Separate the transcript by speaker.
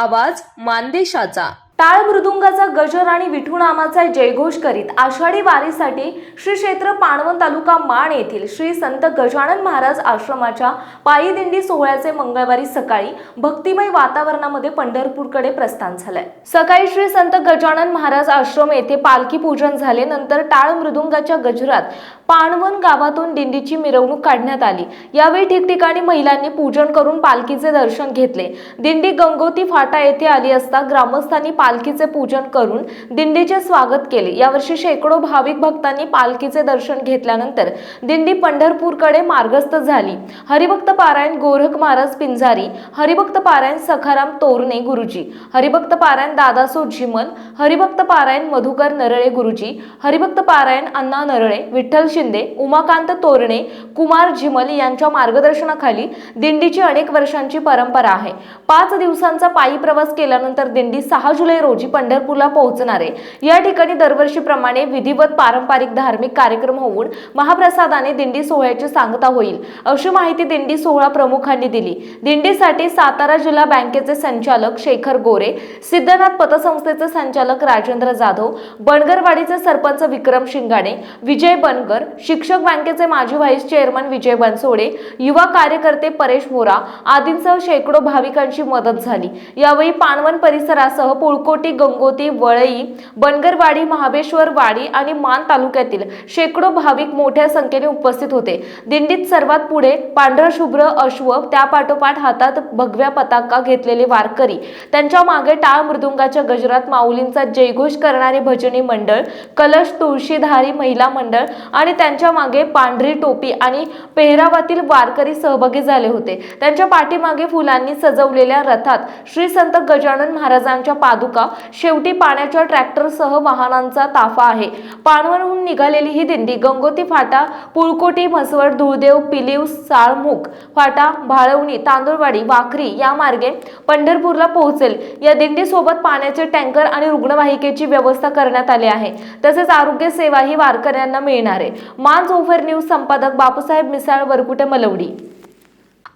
Speaker 1: आवाज मानदेशाचा.
Speaker 2: टाळ मृदुंगाचा गजर आणि विठूनामाचा जयघोष करीत आषाढी वारीसाठी श्री क्षेत्र पाणवन तालुका माण येथील श्री संत गजानन महाराज आश्रमाच्या पायी दिंडी सोहळ्याचे मंगळवारी सकाळी भक्तिमय वातावरणामध्ये पंढरपूरकडे प्रस्थान झालंय. सकाळी श्री संत गजानन महाराज आश्रम येथे पालखी पूजन झाले नंतर टाळ मृदुंगाच्या गजरात पाणवन गावातून दिंडीची मिरवणूक काढण्यात आली. यावेळी ठिकठिकाणी महिलांनी पूजन करून पालखीचे दर्शन घेतले. दिंडी गंगोती फाटा येथे आली असता ग्रामस्थांनी पालखीचे पूजन करून दिंडीचे स्वागत केले. यावर्षी शेकडो भाविक भक्तांनी पालखीचे दर्शन घेतल्यानंतर दिंडी पंढरपूरकडे मार्गस्थ झाली. हरिभक्त पारायण गोरख महाराज पिंजारी हरिभक्त पारायण सखाराम तोरणे गुरुजी हरिभक्त पारायण दादासो झिमल हरिभक्त पारायण मधुकर नरळे गुरुजी हरिभक्त पारायण अण्णा नरळे विठ्ठल शिंदे उमाकांत तोरणे कुमार झिमल यांच्या मार्गदर्शनाखाली दिंडीची अनेक वर्षांची परंपरा आहे. पाच दिवसांचा पायी प्रवास केल्यानंतर दिंडी सहा जुलै रोजी पंढरपूरला पोहोचणार. आहे या ठिकाणी दरवर्षीप्रमाणे विधिवत पारंपरिक धार्मिक कार्यक्रम होऊन महाप्रसादाने दिंडी सोहळ्याची सांगता होईल. अशी माहिती दिंडी सोहळा प्रमुखांनी दिली. दिंडीसाठी सातारा जिल्हा बँकेचे संचालक शेखर गोरे सिद्धनाथ पतसंस्थेचे संचालक राजेंद्र जाधव बनगरवाडीचे सरपंच विक्रम शिंगाणे विजय बनगर शिक्षक बँकेचे माजी व्हाईस चेअरमन विजय बनसोडे युवा कार्यकर्ते परेश मोरा आदींसह शेकडो भाविकांची मदत झाली. यावेळी पाणवन परिसरासह पुळकोटी गंगोती वळई बनगरवाडी महाबेश्वरवाडी आणि मान तालुक्यातील शेकडो भाविक मोठ्या संख्येने उपस्थित होते. दिंडीत सर्वात पुढे पांढरशुभ्र अश्व त्यापाठोपाठ हातात भगव्या पताका घेतलेले वारकरी. त्यांच्या मागे टाळ मृदुंगाच्या गजरात माऊलींचा जयघोष करणारे भजनी मंडळ कलश तुळशीधारी महिला मंडळ आणि त्यांच्या मागे पांढरी टोपी आणि पेहरावातील वारकरी सहभागी झाले होते. त्यांच्या पाठीमागे फुलांनी सजवलेल्या रथात श्री संत गजानन महाराजांच्या पादुका शेवटी पाण्याच्या ट्रॅक्टरसह वाहनांचा ताफा आहे. पाणवरहून निघालेली ही दिंडी गंगोती फाटा पुळकोटी म्हसवड धुळदेव पिलीव साळमुख फाटा भाळवणी तांदूळवाडी वाखरी या मार्गे पंढरपूरला पोहोचेल. या दिंडीसोबत पाण्याचे टँकर आणि रुग्णवाहिकेची व्यवस्था करण्यात आली आहे. तसेच आरोग्य सेवाही वारकऱ्यांना मिळणार आहे. मान जोफर न्यूज संपादक बापूसाहेब मिसाळ वरकुटे मलवडी.